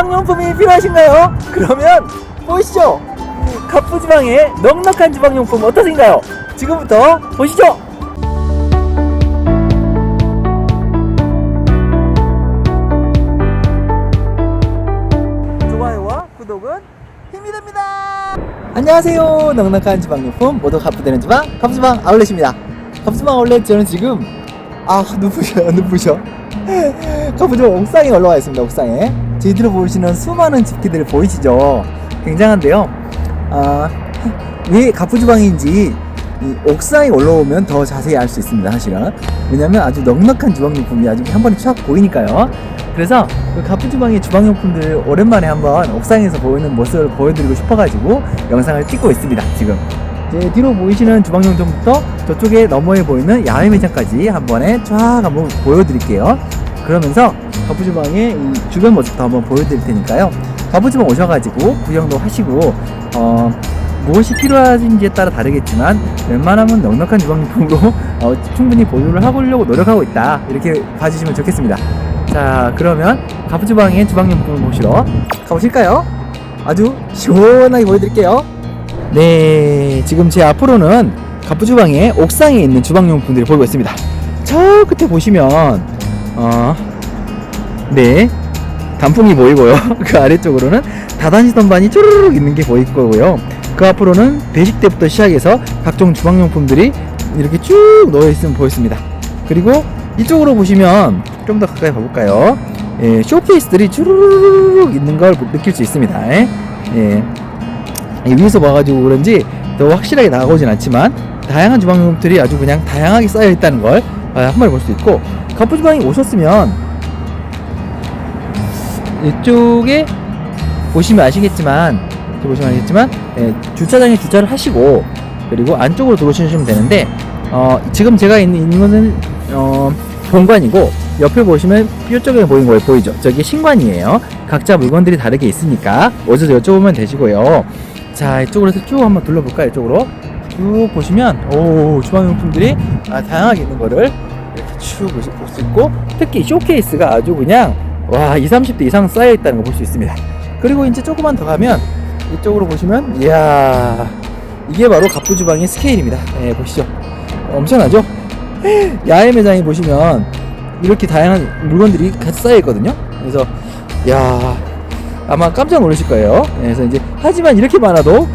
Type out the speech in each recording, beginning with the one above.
주방용품이 필요하신가요? 그러면 보시죠. 갑부지방의 넉넉한 주방용품 어떠신가요? 지금부터 보시죠. 좋아요와 구독은 힘이 됩니다. 안녕하세요. 넉넉한 주방용품 모두 갑부되는 주방 갑주방 아울렛입니다. 갑주방 아울렛 저는 지금 아 눈부셔요 눈부셔. 갑부주방 옥상에 올라와 있습니다. 옥상에 제 뒤로 보이시는 수많은 집기들 보이시죠? 굉장한데요. 아, 왜 갑부주방인지 이 옥상에 올라오면 더 자세히 알 수 있습니다. 사실은 왜냐면 아주 넉넉한 주방용품이 아주 한 번에 쫙 보이니까요. 그래서 그 갑부주방의 주방용품들 오랜만에 한번 옥상에서 보이는 모습을 보여드리고 싶어가지고 영상을 찍고 있습니다. 지금 제 뒤로 보이시는 주방용품부터 저쪽에 너머에 보이는 야외 매장까지 한 번에 쫙 한번 보여드릴게요. 그러면서 갑부주방의 이 주변 모습도 한번 보여드릴 테니까요. 갑부주방 오셔가지고 구경도 하시고 어, 무엇이 필요하신지에 따라 다르겠지만 웬만하면 넉넉한 주방용품으로 어, 충분히 보유를 하려고 노력하고 있다 이렇게 봐주시면 좋겠습니다. 자 그러면 갑부주방의 주방용품을 보시러 가보실까요? 아주 시원하게 보여드릴게요. 네, 지금 제 앞으로는 갑부주방의 옥상에 있는 주방용품들이 보이고 있습니다. 저 끝에 보시면 어, 네, 단풍이 보이고요. 그 아래쪽으로는 다단지 선 반이 쪼르륵 있는 게 보일 거고요. 그 앞으로는 배식대부터 시작해서 각종 주방용품들이 이렇게 쭉 놓여 있으면 보였습니다. 그리고 이쪽으로 보시면 좀 더 가까이 가볼까요? 예, 쇼케이스들이 쭈르륵 있는 걸 느낄 수 있습니다. 예. 예. 이 위에서 봐가지고 그런지 더 확실하게 나가오진 않지만 다양한 주방용품들이 아주 그냥 다양하게 쌓여 있다는 걸 아, 한 번에 볼수 있고 갑부 주방에 오셨으면 이쪽에 보시면 아시겠지만 보시면 아시겠지만 예, 주차장에 주차를 하시고 그리고 안쪽으로 들어오시면 되는데 어, 지금 제가 있는, 있는 것은 어, 본관이고 옆에 보시면 이쪽에 보이는 거 보이죠? 저기 신관이에요. 각자 물건들이 다르게 있으니까 오셔서 여쭤보면 되시고요. 자 이쪽으로 해서 쭉 한번 둘러볼까요? 이쪽으로 쭉 보시면 오 주방용품들이 아, 다양하게 있는 거를 이렇게 쭉볼수 있고 특히 쇼케이스가 아주 그냥 와 20, 30대 이상 쌓여 있다는 거볼수 있습니다. 그리고 이제 조금만 더 가면 이쪽으로 보시면 이야 이게 바로 갑부 주방의 스케일입니다. 예, 보시죠. 엄청나죠? 야외 매장에 보시면 이렇게 다양한 물건들이 같이 쌓여 있거든요. 그래서 야 아마 깜짝 놀라실 거예요. 예, 그래서 이제 하지만 이렇게 많아도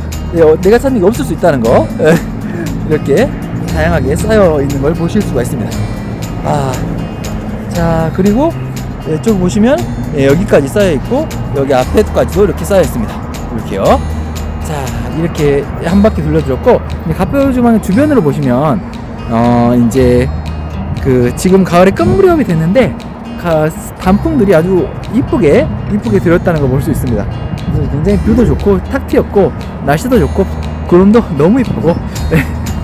내가 찾는 게 없을 수 있다는 거 예, 이렇게 다양하게 쌓여 있는 걸 보실 수가 있습니다. 아, 자 그리고 이쪽 보시면 예, 여기까지 쌓여 있고 여기 앞에까지도 이렇게 쌓여 있습니다. 이렇게요. 자 이렇게 한 바퀴 둘러드렸고 갑부주방 주변으로 보시면 어 이제 그 지금 가을에 끝 무렵이 됐는데 가, 단풍들이 아주 이쁘게 이쁘게 들었다는 걸 볼 수 있습니다. 그래서 굉장히 뷰도 좋고 탁 트였고 날씨도 좋고 구름도 너무 이쁘고 네,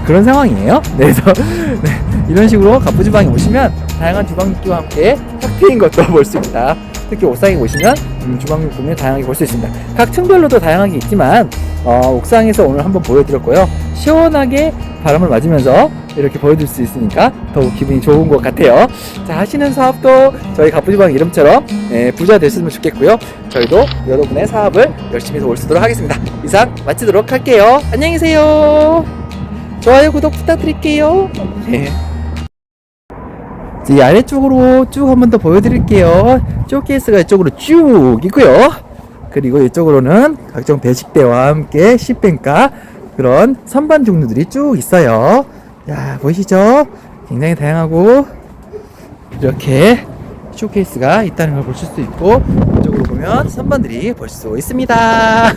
그런 상황이에요. 네, 그래서 네, 이런 식으로 갑부주방에 오시면 다양한 주방용품과 함께 탁 트인 것도 볼 수 있다. 특히 옥상에 오시면 음, 주방용품을 다양하게 볼 수 있습니다. 각 층별로도 다양하게 있지만 어, 옥상에서 오늘 한번 보여드렸고요. 시원하게 바람을 맞으면서 이렇게 보여줄 수 있으니까 더욱 기분이 좋은 것 같아요. 자 하시는 사업도 저희 갑부지방 이름처럼 예, 부자 되셨으면 좋겠고요. 저희도 여러분의 사업을 열심히 도울 수 있도록 하겠습니다. 이상 마치도록 할게요. 안녕히 계세요. 좋아요 구독 부탁드릴게요. 네. 이 아래쪽으로 쭉 한 번 더 보여드릴게요. 쇼케이스가 이쪽으로 쭉 있고요. 그리고 이쪽으로는 각종 배식대와 함께 시pen가 그런 선반 종류들이 쭉 있어요. 야 보이시죠? 굉장히 다양하고 이렇게 쇼케이스가 있다는 걸 보실 수 있고 이쪽으로 보면 선반들이 볼 수 있습니다.